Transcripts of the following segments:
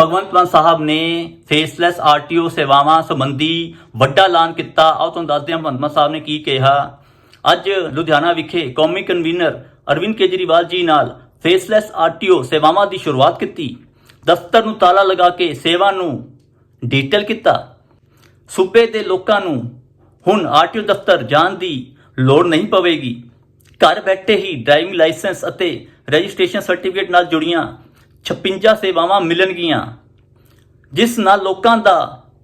ਭਗਵੰਤ ਮਾਨ ਸਾਹਿਬ ਨੇ faceless RTO ਸੇਵਾਵਾਂ ਸੰਬੰਧੀ ਵੱਡਾ ਐਲਾਨ ਕੀਤਾ। ਆਓ ਤੁਹਾਨੂੰ ਦੱਸਦੇ ਹਾਂ ਭਗਵੰਤ ਮਾਨ ਸਾਹਿਬ ਨੇ ਕੀ ਕਿਹਾ। ਅੱਜ ਲੁਧਿਆਣਾ ਵਿਖੇ ਕੌਮੀ ਕਨਵੀਨਰ ਅਰਵਿੰਦ ਕੇਜਰੀਵਾਲ ਜੀ ਨਾਲ ਫੇਸਲੈਸ ਆਰਟੀਓ ਸੇਵਾਵਾਂ ਦੀ ਸ਼ੁਰੂਆਤ ਕੀਤੀ। ਦਫ਼ਤਰ ਨੂੰ ਤਾਲਾ ਲਗਾ ਕੇ ਸੇਵਾ ਨੂੰ ਡਿਜੀਟਲ ਕੀਤਾ। ਸੂਬੇ ਦੇ ਲੋਕਾਂ ਨੂੰ ਹੁਣ ਆਰਟੀਓ ਦਫ਼ਤਰ ਜਾਣ ਦੀ ਲੋੜ ਨਹੀਂ ਪਵੇਗੀ। ਘਰ ਬੈਠੇ ਹੀ ਡਰਾਈਵਿੰਗ ਲਾਇਸੈਂਸ ਅਤੇ ਰਜਿਸਟ੍ਰੇਸ਼ਨ ਸਰਟੀਫਿਕੇਟ ਨਾਲ ਜੁੜੀਆਂ 56 ਸੇਵਾਵਾਂ ਮਿਲਣਗੀਆਂ ਜਿਸ ਨਾਲ ਲੋਕਾਂ ਦਾ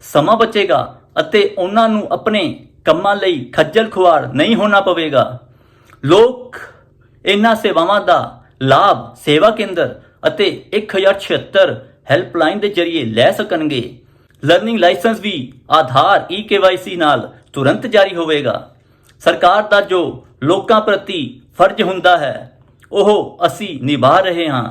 ਸਮਾਂ ਬਚੇਗਾ ਅਤੇ ਉਹਨਾਂ ਨੂੰ ਆਪਣੇ ਕੰਮਾਂ ਲਈ ਖੱਜਲ ਖੁਆਰ ਨਹੀਂ ਹੋਣਾ ਪਵੇਗਾ। ਲੋਕ ਇਹਨਾਂ ਸੇਵਾਵਾਂ ਦਾ ਲਾਭ ਸੇਵਾ ਕੇਂਦਰ ਅਤੇ 1076 ਹੈਲਪਲਾਈਨ ਦੇ ਜ਼ਰੀਏ ਲੈ ਸਕਣਗੇ। ਲਰਨਿੰਗ ਲਾਇਸੈਂਸ ਵੀ ਆਧਾਰ ਈ ਨਾਲ ਤੁਰੰਤ ਜਾਰੀ ਹੋਵੇਗਾ। ਸਰਕਾਰ ਦਾ ਜੋ ਲੋਕਾਂ ਪ੍ਰਤੀ ਫਰਜ਼ ਹੁੰਦਾ ਹੈ, ਉਹ ਅਸੀਂ ਨਿਭਾ ਰਹੇ ਹਾਂ।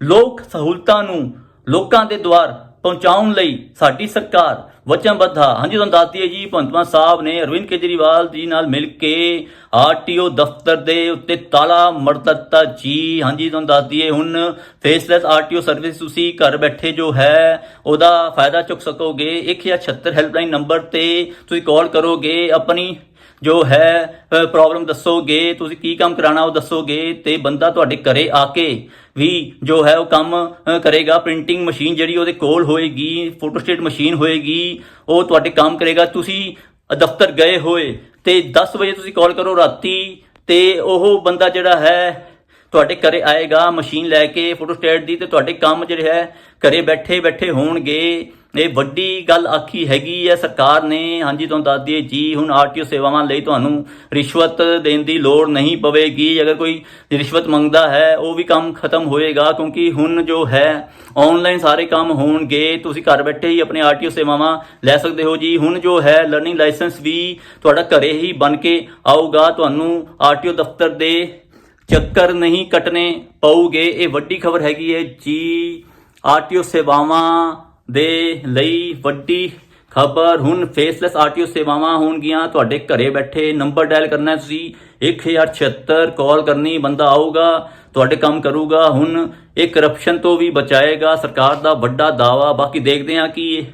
ਲੋਕ ਸਹੂਲਤਾਂ ਨੂੰ ਲੋਕਾਂ ਦੇ ਦੁਆਰ ਪਹੁੰਚਾਉਣ ਲਈ ਸਾਡੀ ਸਰਕਾਰ ਵਚਨਬੱਧ ਹੈ ਹਾਂਜੀ, ਤੁਹਾਨੂੰ ਦੱਸ ਦਈਏ ਜੀ, ਭਗਵੰਤ ਮਾਨ ਸਾਹਿਬ ਨੇ ਅਰਵਿੰਦ ਕੇਜਰੀਵਾਲ ਜੀ ਨਾਲ ਮਿਲ ਕੇ ਆਰਟੀਓ ਦਫ਼ਤਰ ਦੇ ਉੱਤੇ ਤਾਲਾ ਮੜ ਦਿੱਤਾ ਜੀ। ਹਾਂਜੀ, ਤੁਹਾਨੂੰ ਦੱਸ ਦਈਏ, ਹੁਣ ਫੇਸਲੈਸ ਆਰਟੀਓ ਸਰਵਿਸ ਤੁਸੀਂ ਘਰ ਬੈਠੇ ਜੋ ਹੈ, ਉਹਦਾ ਫਾਇਦਾ ਚੁੱਕ ਸਕੋਗੇ। 1076 ਹੈਲਪਲਾਈਨ ਨੰਬਰ ਤੇ ਤੁਸੀਂ ਕਾਲ ਕਰੋਗੇ, ਆਪਣੀ ਜੋ ਹੈ ਪ੍ਰੋਬਲਮ ਦੱਸੋਗੇ, ਤੁਸੀਂ ਕੀ ਕੰਮ ਕਰਾਣਾ ਉਹ ਦੱਸੋਗੇ ਤੇ ਬੰਦਾ ਤੁਹਾਡੇ ਘਰੇ ਆ ਕੇ ਵੀ ਜੋ ਹੈ ਉਹ ਕੰਮ ਕਰੇਗਾ। ਪ੍ਰਿੰਟਿੰਗ ਮਸ਼ੀਨ ਜਿਹੜੀ ਉਹਦੇ ਕੋਲ ਹੋਏਗੀ ਫੋਟੋਸਟੇਟ ਮਸ਼ੀਨ ਹੋਏਗੀ, ਉਹ ਤੁਹਾਡੇ ਕੰਮ ਕਰੇਗਾ। ਤੁਸੀਂ ਦਫ਼ਤਰ ਗਏ ਹੋਏ ਤੇ 10 ਵਜੇ ਤੁਸੀਂ ਕਾਲ ਕਰੋ ਰਾਤੀ ਤੇ ਉਹ ਬੰਦਾ ਜਿਹੜਾ ਹੈ ਤੁਹਾਡੇ ਘਰੇ ਆਏਗਾ ਮਸ਼ੀਨ ਲੈ ਕੇ ਫੋਟੋਸਟੇਟ ਦੀ ਤੇ ਤੁਹਾਡੇ ਕੰਮ ਜਿਹੜੇ ਹੈ, ਘਰੇ ਬੈਠੇ ਬੈਠੇ ਹੋਣਗੇ। ਇਹ ਵੱਡੀ ਗੱਲ ਆਖੀ ਹੈਗੀ ਹੈ ਸਰਕਾਰ ਨੇ। ਹਾਂਜੀ, ਤੁਹਾਨੂੰ ਦੱਸ ਦਈਏ, ਜੀ, ਹੁਣ ਆਰਟੀਓ ਸੇਵਾਵਾਂ ਲਈ ਤੁਹਾਨੂੰ ਰਿਸ਼ਵਤ ਦੇਣ ਦੀ ਲੋੜ ਨਹੀਂ ਪਵੇਗੀ। ਅਗਰ ਕੋਈ ਰਿਸ਼ਵਤ ਮੰਗਦਾ ਹੈ, ਉਹ ਵੀ ਕੰਮ ਖਤਮ ਹੋਏਗਾ, ਕਿਉਂਕਿ ਹੁਣ ਜੋ ਹੈ ਆਨਲਾਈਨ ਸਾਰੇ ਕੰਮ ਹੋਣਗੇ। ਤੁਸੀਂ ਘਰ ਬੈਠੇ ਹੀ ਆਪਣੇ ਆਰਟੀਓ ਸੇਵਾਵਾਂ ਲੈ ਸਕਦੇ ਹੋ ਜੀ। ਹੁਣ ਜੋ ਹੈ ਲਰਨਿੰਗ ਲਾਇਸੈਂਸ ਵੀ ਤੁਹਾਡਾ ਘਰੇ ਹੀ ਬਣ ਕੇ ਆਊਗਾ। ਤੁਹਾਨੂੰ ਆਰਟੀਓ ਦਫ਼ਤਰ ਦੇ ਚੱਕਰ ਨਹੀਂ ਕੱਟਨੇ ਪਊਗੇ। ਇਹ ਵੱਡੀ ਖਬਰ ਹੈਗੀ ਹੈ ਜੀ। ਆਰਟੀਓ ਸੇਵਾਵਾਂ ਦੇ ਲਈ ਵੱਡੀ ਖਬਰ ਹੁਣ ਫੇਸਲੈਸ ਆਰਟੀਓ ਸੇਵਾਵਾਂ ਹੋਣਗੀਆਂ। ਤੁਹਾਡੇ ਘਰੇ ਬੈਠੇ ਨੰਬਰ ਡਾਇਲ ਕਰਨਾ ਹੈ ਤੁਸੀਂ। 1076 ਕਾਲ ਕਰਨੀ, ਬੰਦਾ ਆਊਗਾ, ਤੁਹਾਡੇ ਕੰਮ ਕਰੂਗਾ। ਹੁਣ ਇਹ ਕਰਪਸ਼ਨ ਤੋਂ ਵੀ ਬਚਾਏਗਾ। ਸਰਕਾਰ ਦਾ ਵੱਡਾ ਦਾਵਾ ਬਾਕੀ ਦੇਖਦੇ ਹਾਂ ਕਿ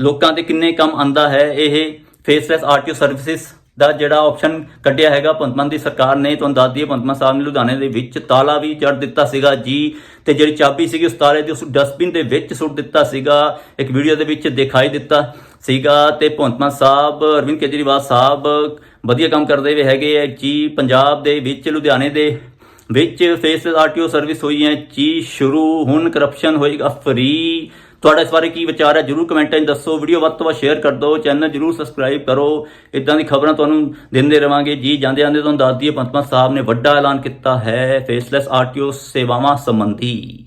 ਲੋਕਾਂ ਦੇ ਕਿੰਨੇ ਕੰਮ ਆਂਦਾ ਹੈ। ਇਹ ਫੇਸਲੈਸ ਆਰਟੀਓ ਸਰਵਿਸਿਜ਼ ਦਾ ਜਿਹੜਾ ਆਪਸ਼ਨ ਕੱਢਿਆ ਹੈਗਾ ਭਗਵੰਤ ਮਾਨ ਦੀ ਸਰਕਾਰ ਨੇ, ਤੁਹਾਨੂੰ ਦੱਸ ਦਈਏ ਭਗਵੰਤ ਮਾਨ ਸਾਹਿਬ ਨੇ ਲੁਧਿਆਣੇ ਦੇ ਵਿੱਚ ਤਾਲਾ ਵੀ ਜੜ ਦਿੱਤਾ ਸੀਗਾ ਜੀ ਤੇ ਜਿਹੜੀ ਚਾਬੀ ਸੀਗੀ ਉਸ ਤਾਲੇ ਦੀ ਉਸ ਡਸਟਬਿਨ ਦੇ ਵਿੱਚ ਸੁੱਟ ਦਿੱਤਾ ਸੀਗਾ, ਇੱਕ ਵੀਡੀਓ ਦੇ ਵਿੱਚ ਦਿਖਾਈ ਦਿੱਤਾ ਸੀਗਾ ਤੇ ਭਗਵੰਤ ਮਾਨ ਸਾਹਿਬ, ਅਰਵਿੰਦ ਕੇਜਰੀਵਾਲ ਸਾਹਿਬ ਵਧੀਆ ਕੰਮ ਕਰਦੇ ਹੋਏ ਹੈਗੇ ਆ ਜੀ ਪੰਜਾਬ ਦੇ ਵਿੱਚ, ਲੁਧਿਆਣੇ ਦੇ ਵਿੱਚ ਫੇਸ ਆਰਟੀਓ ਸਰਵਿਸ ਹੋਈ ਹੈ ਚੀਜ਼ ਸ਼ੁਰੂ, ਹੁਣ ਕਰਪਸ਼ਨ ਹੋਏਗਾ ਫਰੀ ਤੁਹਾਡਾ ਇਸ ਬਾਰੇ ਕੀ ਵਿਚਾਰ ਹੈ? ਜਰੂਰ ਕਮੈਂਟਾਂ 'ਚ ਦੱਸੋ। ਵੀਡੀਓ ਵੱਧ ਤੋਂ ਵੱਧ ਸ਼ੇਅਰ ਕਰ ਦਿਓ। ਚੈਨਲ ਜਰੂਰ ਸਬਸਕ੍ਰਾਈਬ ਕਰੋ। ਇਦਾਂ ਦੀ ਖਬਰਾਂ ਤੁਹਾਨੂੰ ਦਿੰਦੇ ਰਵਾਂਗੇ। ਜੀ ਜਾਂਦੇ ਜਾਂਦੇ ਤੁਹਾਨੂੰ ਦੱਸ ਦਈਏ ਪੰਤਮਾ ਸਾਹਿਬ ਨੇ ਵੱਡਾ ਐਲਾਨ ਕੀਤਾ ਹੈ ਫੇਸਲੈਸ ਆਰਟੀਓ ਸੇਵਾਵਾਂ ਸੰਬੰਧੀ।